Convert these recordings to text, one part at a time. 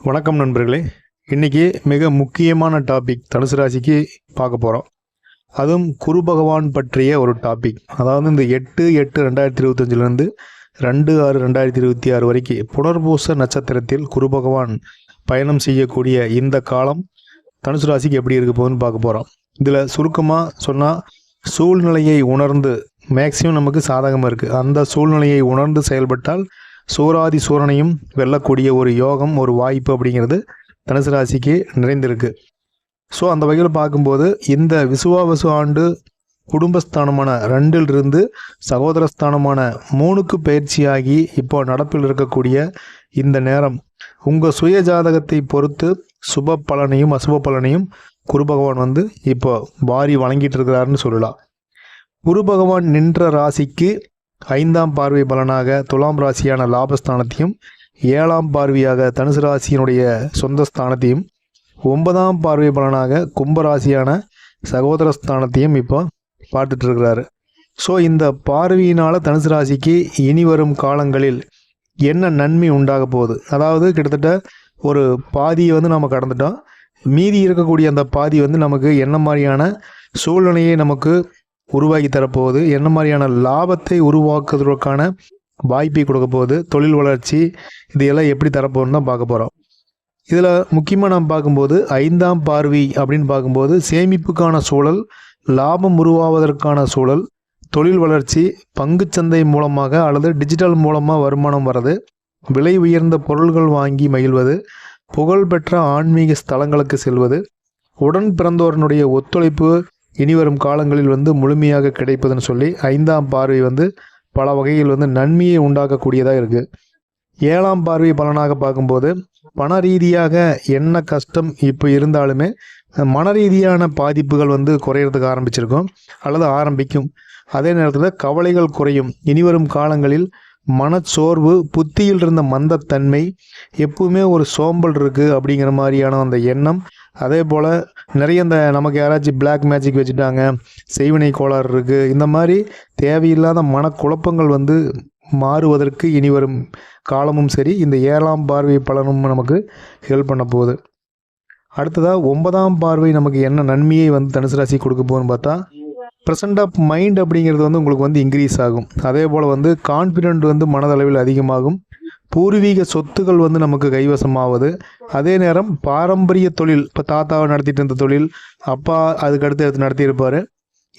வணக்கம் நண்பர்களே. இன்றைக்கி மிக முக்கியமான டாபிக் தனுசு ராசிக்கு பார்க்க போகிறோம் அதுவும் குரு பகவான் பற்றிய ஒரு டாபிக் அதாவது இந்த எட்டு எட்டு ரெண்டாயிரத்தி இருபத்தஞ்சிலேருந்து ரெண்டு ஆறு ரெண்டாயிரத்தி இருபத்தி ஆறு வரைக்கும் புனர்பூச நட்சத்திரத்தில் குரு பகவான் பயணம் செய்யக்கூடிய இந்த காலம் தனுசு ராசிக்கு எப்படி இருக்க போகுதுன்னு பார்க்க போகிறோம் இதில் சுருக்கமாக சொன்னால் சூழ்நிலையை உணர்ந்து மேக்சிமம் நமக்கு சாதகமாக இருக்குது அந்த சூழ்நிலையை உணர்ந்து செயல்பட்டால் சூராதி சூரனையும் வெல்லக்கூடிய ஒரு யோகம் ஒரு வாய்ப்பு அப்படிங்கிறது தனுசு ராசிக்கு நிறைந்திருக்கு. ஸோ அந்த வகையில் பார்க்கும்போது இந்த விசுவாவசு ஆண்டு குடும்பஸ்தானமான ரெண்டிலிருந்து சகோதரஸ்தானமான மூணுக்கு பயிற்சியாகி இப்போ நடப்பில் இருக்கக்கூடிய இந்த நேரம் உங்கள் சுய ஜாதகத்தை பொறுத்து சுப பலனையும் அசுப பலனையும் குரு பகவான் வந்து இப்போ வாரி வழங்கிட்டு இருக்கிறாருன்னு சொல்லலாம். குரு பகவான் நின்ற ராசிக்கு ஐந்தாம் பார்வை பலனாக துலாம் ராசியான லாபஸ்தானத்தையும் ஏழாம் பார்வையாக தனுசு ராசியினுடைய சொந்த ஸ்தானத்தையும் ஒன்பதாம் பார்வை பலனாக கும்பராசியான சகோதர ஸ்தானத்தையும் இப்போ பார்த்துட்டு இருக்கிறாரு ஸோ இந்த பார்வையினால் தனுசு ராசிக்கு இனி வரும் காலங்களில் என்ன நன்மை உண்டாக போகுது? அதாவது கிட்டத்தட்ட ஒரு பாதியை வந்து நம்ம கடந்துட்டோம். மீதி இருக்கக்கூடிய அந்த பாதி வந்து நமக்கு என்ன மாதிரியான சூழ்நிலையை நமக்கு உருவாக்கி தரப்போகுது. என்ன மாதிரியான லாபத்தை உருவாக்குவதற்கான வாய்ப்பை கொடுக்க போகுது. தொழில் வளர்ச்சி இதையெல்லாம் எப்படி தரப்போகுதுன்னு தான் பார்க்க போகிறோம் இதில் முக்கியமாக நாம் பார்க்கும்போது ஐந்தாம் பார்வை அப்படின்னு பார்க்கும்போது சேமிப்புக்கான சூழல் லாபம் உருவாவதற்கான சூழல் தொழில் வளர்ச்சி பங்குச்சந்தை மூலமாக அல்லது டிஜிட்டல் மூலமாக வருமானம் வர்றது விலை உயர்ந்த பொருள்கள் வாங்கி மகிழ்வது புகழ்பெற்ற ஆன்மீக ஸ்தலங்களுக்கு செல்வது உடன் பிறந்தோரனுடைய ஒத்துழைப்பு இனிவரும் காலங்களில் வந்து முழுமையாக கிடைப்பதுன்னு சொல்லி ஐந்தாம் பார்வை வந்து பல வகையில் வந்து நன்மையை உண்டாக்கக்கூடியதாக இருக்குது ஏழாம் பார்வை பலனாக பார்க்கும்போது பண ரீதியாக என்ன கஷ்டம் இப்போ இருந்தாலுமே மன ரீதியான பாதிப்புகள் வந்து குறையிறதுக்கு ஆரம்பிச்சிருக்கும் அல்லது ஆரம்பிக்கும். அதே நேரத்தில் கவலைகள் குறையும். இனிவரும் காலங்களில் மனச்சோர்வு புத்தியில் இருந்த மந்தத்தன்மை எப்பவுமே ஒரு சோம்பல் இருக்குது அப்படிங்கிற மாதிரியான அந்த எண்ணம். அதே போல் நிறைய இந்த நமக்கு யாராச்சும் பிளாக் மேஜிக் வச்சுட்டாங்க செய்வினை கோளாறு இருக்குது இந்த மாதிரி தேவையில்லாத மனக்குழப்பங்கள் வந்து மாறுவதற்கு இனி வரும் காலமும் சரி இந்த ஏழாம் பார்வை பலனும் நமக்கு ஹெல்ப் பண்ண போகுது. அடுத்ததாக ஒன்பதாம் பார்வை நமக்கு என்ன நன்மையை வந்து தனுசு ராசி கொடுக்க போகுதுன்னு பார்த்தா ப்ரெசன்ட் ஆஃப் மைண்ட் அப்படிங்கிறது வந்து உங்களுக்கு வந்து இன்க்ரீஸ் ஆகும். அதே போல் வந்து கான்ஃபிடென்ட் வந்து மனதளவில் அதிகமாகும். பூர்வீக சொத்துக்கள் வந்து நமக்கு கைவசமாவது. அதே நேரம் பாரம்பரிய தொழில் இப்போ தாத்தாவை நடத்திட்டு இருந்த தொழில் அப்பா அதுக்கு அடுத்து எடுத்து நடத்தியிருப்பார்.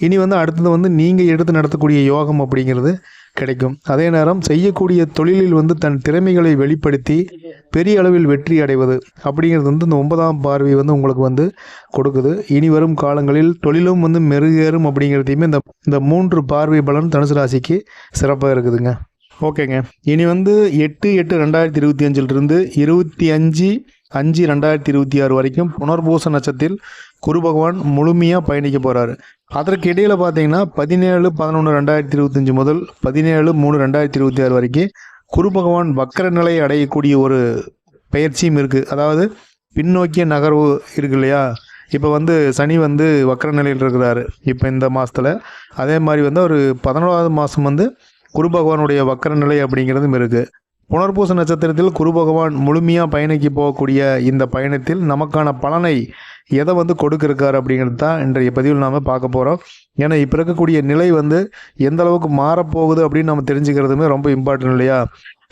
இனி வந்து அடுத்தது வந்து நீங்கள் எடுத்து நடத்தக்கூடிய யோகம் அப்படிங்கிறது கிடைக்கும். அதே நேரம் செய்யக்கூடிய தொழிலில் வந்து தன் திறமைகளை வெளிப்படுத்தி பெரிய அளவில் வெற்றி அடைவது அப்படிங்கிறது வந்து இந்த ஒன்பதாம் பார்வை வந்து உங்களுக்கு வந்து கொடுக்குது. இனி வரும் காலங்களில் தொழிலும் வந்து மெருகேறும் அப்படிங்கிறதையுமே இந்த இந்த மூன்று பார்வை பலன் தனுசு ராசிக்கு சிறப்பாக இருக்குதுங்க. ஓகேங்க. இனி வந்து எட்டு எட்டு ரெண்டாயிரத்தி இருபத்தி அஞ்சிலிருந்து இருபத்தி அஞ்சு அஞ்சு ரெண்டாயிரத்தி இருபத்தி ஆறு வரைக்கும் புனர்பூச நட்சத்திரத்தில் குரு பகவான் முழுமையாக பயணிக்க போகிறாரு அதற்கு இடையில் பார்த்தீங்கன்னா பதினேழு பதினொன்று ரெண்டாயிரத்தி இருபத்தஞ்சி முதல் பதினேழு மூணு ரெண்டாயிரத்தி இருபத்தி ஆறு வரைக்கும் குரு பகவான் வக்கர நிலை அடையக்கூடிய ஒரு பயிற்சியும் இருக்குது அதாவது பின்னோக்கிய நகர்வு இருக்கு இல்லையா? இப்போ வந்து சனி வந்து வக்கர நிலையில் இருக்கிறாரு. இப்போ இந்த மாதத்தில் அதே மாதிரி வந்து ஒரு பதினோராவது மாதம் வந்து குரு பகவானுடைய வக்கர நிலை அப்படிங்கிறதும் இருக்குது புனர்பூச நட்சத்திரத்தில் குரு பகவான் முழுமையாக பயணிக்கு போகக்கூடிய இந்த பயணத்தில் நமக்கான பலனை எதை வந்து கொடுக்கிருக்காரு அப்படிங்கிறது தான் இன்றைய பதிவில் நாம் பார்க்க போகிறோம் ஏன்னா இப்போ இருக்கக்கூடிய நிலை வந்து எந்த அளவுக்கு மாறப்போகுது அப்படின்னு நம்ம தெரிஞ்சுக்கிறதுமே ரொம்ப இம்பார்ட்டன்ட் இல்லையா?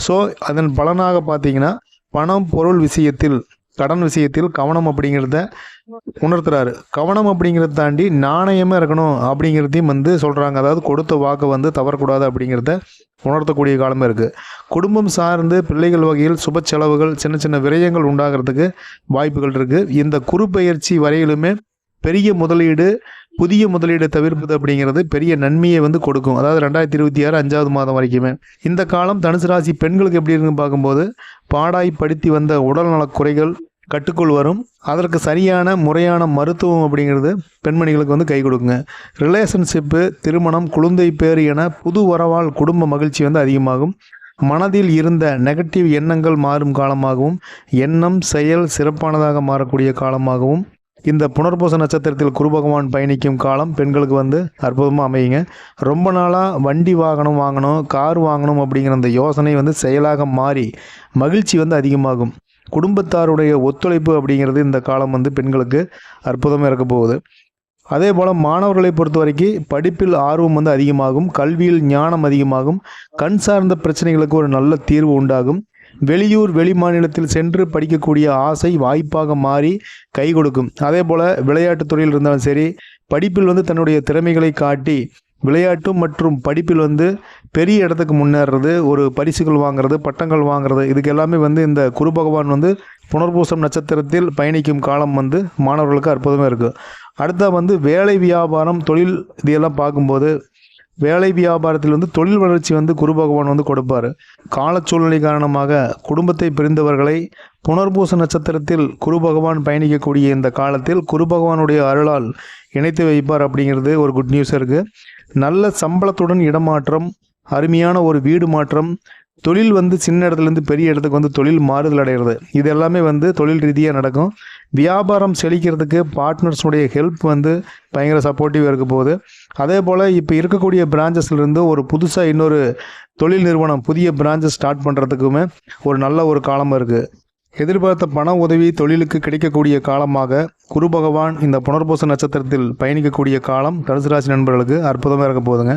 ஸோ அதன் பலனாக பார்த்தீங்கன்னா பணம் பொருள் விஷயத்தில் கடன் விஷயத்தில் கவனம் அப்படிங்கிறத உணர்த்துறாரு. கவனம் அப்படிங்கிறத தாண்டி நாணயமாக இருக்கணும் அப்படிங்கிறதையும் வந்து சொல்கிறாங்க அதாவது கொடுத்த வாக்கை வந்து தவறக்கூடாது அப்படிங்கிறத உணர்த்தக்கூடிய காலமே இருக்குது குடும்பம் சார்ந்து பிள்ளைகள் வகையில் சுப செலவுகள் சின்ன சின்ன விரயங்கள் உண்டாகிறதுக்கு வாய்ப்புகள் இருக்குது இந்த குறு பயிற்சி வரையிலுமே பெரிய முதலீடு புதிய முதலீடு தவிர்ப்பது அப்படிங்கிறது பெரிய நன்மையை வந்து கொடுக்கும். அதாவது ரெண்டாயிரத்தி இருபத்தி ஆறு அஞ்சாவது மாதம் வரைக்குமே. இந்த காலம் தனுசு ராசி பெண்களுக்கு எப்படி இருக்குன்னு பார்க்கும்போது பாடாய் படுத்தி வந்த உடல்நலக் குறைகள் கட்டுக்குள் வரும். அதற்கு சரியான முறையான மருத்துவம் அப்படிங்கிறது பெண்மணிகளுக்கு வந்து கை கொடுக்குங்க. ரிலேஷன்ஷிப்பு திருமணம் குழந்தை பேர் என புது வரவால் குடும்ப மகிழ்ச்சி வந்து அதிகமாகும். மனதில் இருந்த நெகட்டிவ் எண்ணங்கள் மாறும் காலமாகவும் எண்ணம் செயல் சிறப்பானதாக மாறக்கூடிய காலமாகவும் இந்த புனர்பூச நட்சத்திரத்தில் குரு பகவான் பயணிக்கும் காலம் பெண்களுக்கு வந்து அற்புதமாக அமையுங்க. ரொம்ப நாளாக வண்டி வாகனம் வாங்கணும் கார் வாங்கணும் அப்படிங்கிற அந்த யோசனை வந்து செயலாக மாறி மகிழ்ச்சி வந்து அதிகமாகும். குடும்பத்தாருடைய ஒத்துழைப்பு அப்படிங்கிறது இந்த காலம் வந்து பெண்களுக்கு அற்புதமாக இருக்க போகுது. அதே போல் மாணவர்களை பொறுத்த வரைக்கும் படிப்பில் ஆர்வம் வந்து அதிகமாகும் கல்வியில் ஞானம் அதிகமாகும் கண் சார்ந்த பிரச்சனைகளுக்கு ஒரு நல்ல தீர்வு உண்டாகும். வெளியூர் வெளி மாநிலத்தில் சென்று படிக்கக்கூடிய ஆசை வாய்ப்பாக மாறி கை கொடுக்கும். அதே போல் விளையாட்டுத் துறையில் இருந்தாலும் சரி படிப்பில் வந்து தன்னுடைய திறமைகளை காட்டி விளையாட்டு மற்றும் படிப்பில் வந்து பெரிய இடத்துக்கு முன்னேறது ஒரு பரிசுகள் வாங்குறது பட்டங்கள் வாங்குறது இதுக்கு எல்லாமே வந்து இந்த குரு பகவான் வந்து புனர்பூசம் நட்சத்திரத்தில் பயணிக்கும் காலம் வந்து மாணவர்களுக்கு அற்புதமாக இருக்குது அடுத்த வந்து வேலை வியாபாரம் தொழில் இதையெல்லாம் பார்க்கும்போது வேலை வியாபாரத்தில் வந்து தொழில் வளர்ச்சி வந்து குரு பகவான் வந்து கொடுப்பார். காலச்சூழ்நிலை காரணமாக குடும்பத்தை பிரிந்தவர்களை புனர்பூச நட்சத்திரத்தில் குரு பகவான் பயணிக்கக்கூடிய இந்த காலத்தில் குரு பகவானுடைய அருளால் இணைத்து வைப்பார் அப்படிங்கிறது ஒரு குட் நியூஸ் இருக்குது நல்ல சம்பளத்துடன் இடமாற்றம் அருமையான ஒரு வீடு மாற்றம். தொழில் வந்து சின்ன இடத்துலேருந்து பெரிய இடத்துக்கு வந்து தொழில் மாறுதல் அடைகிறது. இது எல்லாமே வந்து தொழில் ரீதியாக நடக்கும். வியாபாரம் செழிக்கிறதுக்கு பார்ட்னர்ஸுடைய ஹெல்ப் வந்து பயங்கர சப்போர்ட்டிவாக இருக்க போகுது. அதே போல் இப்போ இருக்கக்கூடிய பிரான்ச்சஸ்லேருந்து ஒரு புதுசாக இன்னொரு தொழில் நிறுவனம் புதிய பிரான்ச்சஸ் ஸ்டார்ட் பண்ணுறதுக்குமே ஒரு நல்ல ஒரு காலமாக இருக்குது எதிர்பார்த்த பண உதவி தொழிலுக்கு கிடைக்கக்கூடிய காலமாக குரு பகவான் இந்த புனர்பூச நட்சத்திரத்தில் பயணிக்கக்கூடிய காலம் தனுசு ராசி நண்பர்களுக்கு அற்புதமாக இருக்க போதுங்க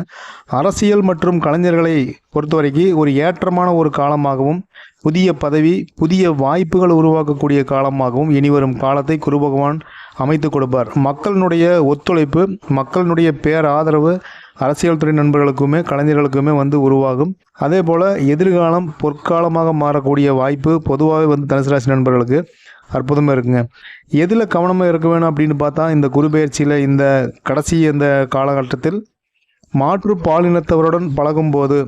அரசியல் மற்றும் கலைஞர்களை பொறுத்தவரைக்கும் ஒரு ஏற்றமான ஒரு காலமாகவும் புதிய பதவி புதிய வாய்ப்புகள் உருவாக்கக்கூடிய காலமாகவும் இனிவரும் காலத்தை குரு பகவான் அமைத்து கொடுப்பார். மக்களினுடைய ஒத்துழைப்பு மக்களினுடைய பேர் ஆதரவு அரசியல் துறை நண்பர்களுக்குமே கலைஞர்களுக்குமே வந்து உருவாகும். அதே போல் எதிர்காலம் பொற்காலமாக மாறக்கூடிய வாய்ப்பு பொதுவாகவே வந்து தனுசு ராசி நண்பர்களுக்கு அற்புதமாக இருக்குங்க. எதில் கவனமாக இருக்க வேணும் அப்படின்னு பார்த்தா இந்த குருபெயர்ச்சியில் இந்த கடைசி இந்த காலகட்டத்தில் மாற்று பாலினத்தவருடன் பழகும்போது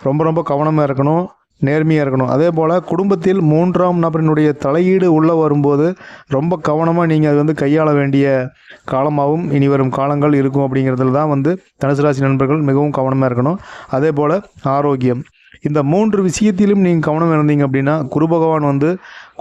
ரொம்ப ரொம்ப கவனமாக இருக்கணும். நேர்மையாக இருக்கணும். அதே போல் குடும்பத்தில் மூன்றாம் நபரினுடைய தலையீடு உள்ளே வரும்போது ரொம்ப கவனமாக நீங்கள் அது வந்து கையாள வேண்டிய காலமாகவும் இனி வரும் காலங்கள் இருக்கும் அப்படிங்கிறதுல தான் வந்து தனுசு ராசி நண்பர்கள் மிகவும் கவனமாக இருக்கணும். அதே போல் ஆரோக்கியம். இந்த மூன்று விஷயத்திலும் நீங்கள் கவனம் இருந்தீங்க அப்படின்னா குரு பகவான் வந்து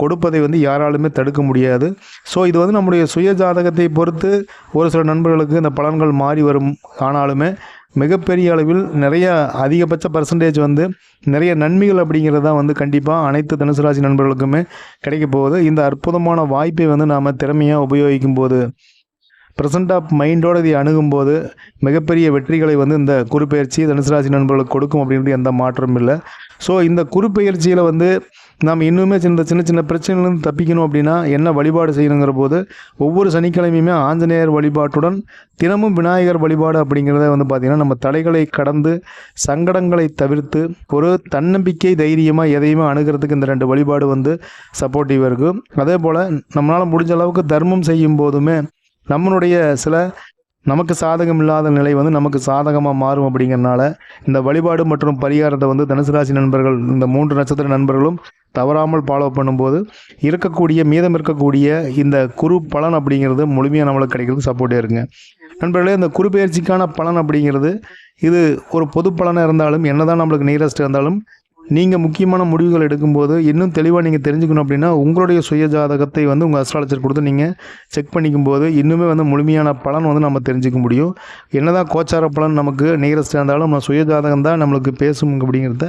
கொடுப்பதை வந்து யாராலுமே தடுக்க முடியாது. ஸோ இது வந்து நம்முடைய சுய ஜாதகத்தை பொறுத்து ஒரு சில நண்பர்களுக்கு இந்த பலன்கள் மாறி வரும். ஆனாலுமே மிகப்பெரிய அளவில் நிறைய அதிகபட்ச பர்சன்டேஜ் வந்து நிறைய நன்மைகள் அப்படிங்கிறது தான் வந்து கண்டிப்பாக அனைத்து தனுசு ராசி நண்பர்களுக்குமே கிடைக்க போகுது. இந்த அற்புதமான வாய்ப்பை வந்து நாம் திறமையாக உபயோகிக்கும் போது ப்ரெசன்ட் ஆஃப் மைண்டோடு இதை அணுகும்போது மிகப்பெரிய வெற்றிகளை வந்து இந்த குறுப்பெயர்ச்சி தனுசு ராசி நண்பர்களுக்கு கொடுக்கும் அப்படின்றது எந்த மாற்றமும் இல்லை. ஸோ இந்த குறுப்பெயர்ச்சியில் வந்து நாம் இன்னுமே சின்ன சின்ன சின்ன பிரச்சனைகள்லேருந்து தப்பிக்கணும் அப்படின்னா என்ன வழிபாடு செய்யணுங்கிற போது ஒவ்வொரு சனிக்கிழமையுமே ஆஞ்சநேயர் வழிபாட்டுடன் தினமும் விநாயகர் வழிபாடு அப்படிங்கிறத வந்து பார்த்திங்கன்னா நம்ம தடைகளை கடந்து சங்கடங்களை தவிர்த்து ஒரு தன்னம்பிக்கை தைரியமாக எதையுமே அணுகிறதுக்கு இந்த ரெண்டு வழிபாடு வந்து சப்போர்ட்டிவாக இருக்கும் அதே போல் நம்மளால் முடிஞ்ச அளவுக்கு தர்மம் செய்யும் போதுமே நம்மளுடைய சில நமக்கு சாதகம் இல்லாத நிலை வந்து நமக்கு சாதகமாக மாறும் அப்படிங்கிறனால இந்த வழிபாடு மற்றும் பரிகாரத்தை வந்து தனுசு ராசி நண்பர்கள் இந்த மூன்று நட்சத்திர நண்பர்களும் தவறாமல் ஃபாலோ பண்ணும்போது இருக்கக்கூடிய மீதம் இருக்கக்கூடிய இந்த குரு பலன் அப்படிங்கிறது முழுமையாக நம்மளுக்கு கிடைக்கிறது சப்போர்ட்டே இருங்க நண்பர்களே இந்த குரு பயிற்சிக்கான பலன் அப்படிங்கிறது இது ஒரு பொது பலனாக இருந்தாலும் என்னதான் நம்மளுக்கு நியரஸ்ட் இருந்தாலும் நீங்கள் முக்கியமான முடிவுகள் எடுக்கும்போது இன்னும் தெளிவாக நீங்கள் தெரிஞ்சுக்கணும் அப்படின்னா உங்களுடைய சுய ஜாதகத்தை வந்து உங்கள் அஸ்ட்ராலஜர் கொடுத்து நீங்கள் செக் பண்ணிக்கும் போது இன்னுமே வந்து முழுமையான பலன் வந்து நம்ம தெரிஞ்சுக்க முடியும். என்னதான் கோச்சார பலன் நமக்கு நியரஸ்ட் இருந்தாலும் நம்ம சுய ஜாதகம் தான் நம்மளுக்கு பேசும் அப்படிங்கிறத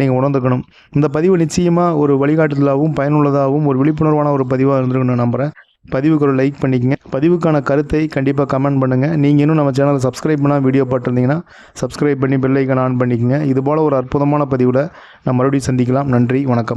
நீங்கள் உணர்ந்துக்கணும். இந்த பதிவு நிச்சயமாக ஒரு வழிகாட்டுதலாகவும் பயனுள்ளதாகவும் ஒரு விழிப்புணர்வான ஒரு பதிவாக இருந்திருக்குன்னு நம்புகிறேன் பதிவுக்கு ஒரு லைக் பண்ணிக்கங்க. பதிவுக்கான கருத்தை கண்டிப்பாக கமெண்ட் பண்ணுங்கள் நீங்கள் இன்னும் நம்ம சேனலை சப்ஸ்கிரைப் பண்ணால் வீடியோ பார்த்துருந்தீங்கன்னா சப்ஸ்கிரைப் பண்ணி பெல்லைக்கன் ஆன் பண்ணிக்கங்க. இது போல் ஒரு அற்புதமான பதிவில் நம்ம மறுபடியும் சந்திக்கலாம். நன்றி வணக்கம்.